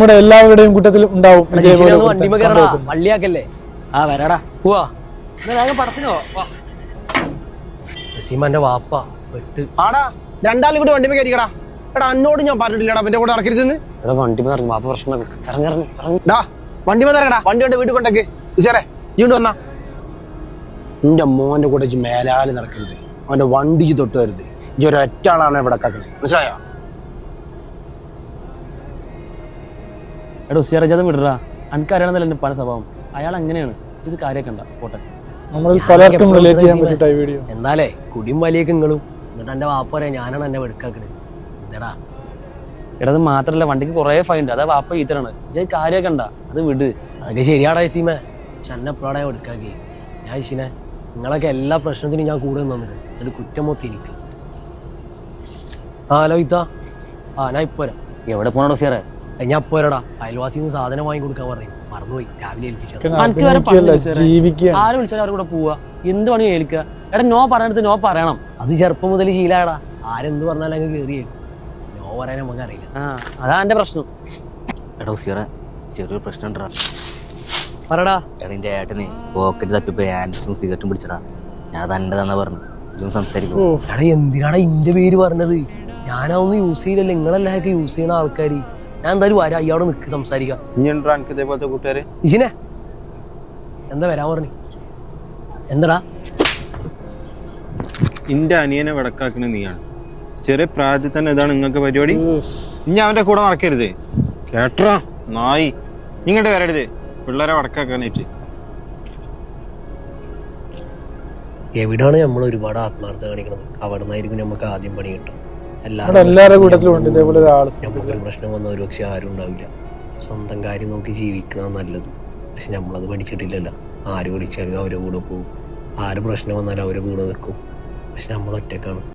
നമ്മുടെ എല്ലാവരുടെയും കൂട്ടത്തിൽ ഉണ്ടാവും വണ്ടിമ. വള്ളിയാക്കല്ലേ? ആ വരാടാ. പോവാ. പടത്തിനോ നസീമാന്റെ വാപ്പ വെട്ട് ആടാ രണ്ടാളും കൂടി വണ്ടിമേ കയറ്റിക്കടാ എടാ അന്നോട് ഞാൻ പറഞ്ഞിട്ടില്ലടാ. എന്റെ കൂടെ നടക്കരുതെന്ന് എടാ വണ്ടി ഇറങ്ങി. വാപ്പ പ്രശ്നം ഇറങ്ങി. ഇറങ്ങി ഇറങ്ങി. ഡാ വണ്ടി ഇറങ്ങടാ. വണ്ടി കൊണ്ട് വീട്ടിൽ കൊണ്ടേക്ക്. വിശേറെ ജീണ്ട് വന്നാ. നിന്റെ മോന്റെ കൂടെ മേലാൽ നടക്കരുത്. അവന്റെ വണ്ടിക്ക് തൊട്ട് വരുത് ഒരു ഒരൊറ്റ ആളാണ് ഇവിടെ കാക്കണേ മനസ്സിലായോ? എടാ സിയറജാദം വിടറാ. അനക്കറിയണമെന്നല്ല എന്റെ പല സ്വഭാവം. അയാൾ അങ്ങനെയാണ്. ഇത് കാര്യമൊക്കെ ഉണ്ടാ? പോട്ടെ. പലർക്കും റിലേറ്റ് ചെയ്യാൻ പറ്റിയിട്ട് ഈ വീഡിയോ എന്നാലേ കുടിയും വലിയൊക്കെ നിങ്ങളും എന്നിട്ട് എന്റെ വാപ്പ ഞാനാണ് എന്നെ വെടുക്കാക്കണത് എടാ എടാ അത് മാത്രല്ല വണ്ടിക്ക് കുറേ ഫൈൻ ഉണ്ട്. അതാ വാപ്പ ഈത്തരാണ് ജയ് കാര്യമൊക്കെ ഉണ്ടാ? അത് വിട്. അതൊക്കെ ശരിയാടാ സീമ പക്ഷെ എന്നെ എപ്പോഴാണ് വെടുക്കാക്കി ഞാൻ ഇശിനെ നിങ്ങളൊക്കെ എല്ലാ പ്രശ്നത്തിനും ഞാൻ കൂടെ നിന്നിട്ട് എന്നിട്ട് കുറ്റം മൊത്തം എനിക്ക്. ആ ഹലോ ഇത്താ ആ ഞാൻ ഇപ്പൊ വരാം. എവിടെ പോണോ ഉസിയാറെ ഏ, ഞാൻ പോരടാ അയൽവാസിന്ന് സാധനം വാങ്ങി കൊടുക്കാൻ പറഞ്ഞു. മറന്നുപോയി. രാവിലെ ഏൽപ്പിച്ചു ആര് വിളിച്ചാലും അവരുടെ കൂടെ പോവാ. എന്ത് പണി ഏൽക്കുക എടാ നോ പറയണത് നോ പറയണം. അത് ചെറുപ്പം മുതൽ ശീലാടാ ആരെന്ത് പറഞ്ഞാലും അങ്ങ് കയറിയേക്കും നോ പറയാൻ നമുക്ക് അറിയില്ല. ആ അതാ എന്റെ പ്രശ്നം. എടാ ഉസിയറെ ചെറിയൊരു പ്രശ്നം ഉണ്ടാ പറടാ. എടാ എന്റെ ഏട്ടനെ പോക്കറ്റ് തപ്പിപ്പോ ആൻസും സിഗരറ്റും പിടിച്ചടാ. ഞാൻ അത് എന്റെ തന്നെ പറഞ്ഞു ഇതൊന്നും സംസാരിക്കും. എടാ എന്തിനാടാ ഇന്റെ പേര് പറഞ്ഞത്? ഞാനതൊന്നും യൂസ് ചെയ്യില്ലല്ലോ. നിങ്ങളെല്ലാതൊക്കെ യൂസ് ചെയ്യുന്ന ആൾക്കാർ ഞാൻ എന്തായാലും വരാം. അയ്യോടെ നിൽക്ക് സംസാരിക്കാം. ഇനിയുണ്ടോ എനിക്ക് ഇതേപോലത്തെ കൂട്ടുകാര്? ഇജിനെ? എന്താ വരാൻ പറഞ്ഞു? എന്താടാ? എന്റെ അനിയനെ വടക്കാക്കണ നീയാണ്. ചെറിയ പ്രായത്തിൽ തന്നെ ഇതാണ് നിങ്ങൾക്ക് പരിപാടി. ഇനി അവന്റെ കൂടെ നടക്കരുത്. കേട്ടോ നായി. ഇങ്ങോട്ട് വരരുത്. പിള്ളേരെ വടക്കാക്കാനായിട്ട്. എവിടാണ് നമ്മൾ ഒരുപാട് ആത്മാർത്ഥത കാണിക്കുന്നത് അവിടെ നിന്നായിരിക്കും നമുക്ക് ആദ്യം പണി കിട്ടും എല്ലാവരുടെ കൂട്ടത്തിലും ഉണ്ട്. ഇതേപോലെ ഒരാൾ നമുക്കൊരു പ്രശ്നം വന്ന ഒരു പക്ഷെ ആരും ഉണ്ടാവില്ല. സ്വന്തം കാര്യം നോക്കി ജീവിക്കണം നല്ലത്. പക്ഷെ നമ്മളത് പഠിച്ചിട്ടില്ലല്ലോ. ആര് വിളിച്ചാലും അവരെ കൂടെ പോകും. ആര് പ്രശ്നം വന്നാലും അവരെ കൂടെ നിൽക്കും. പക്ഷെ നമ്മൾ ഒറ്റക്കാണ്.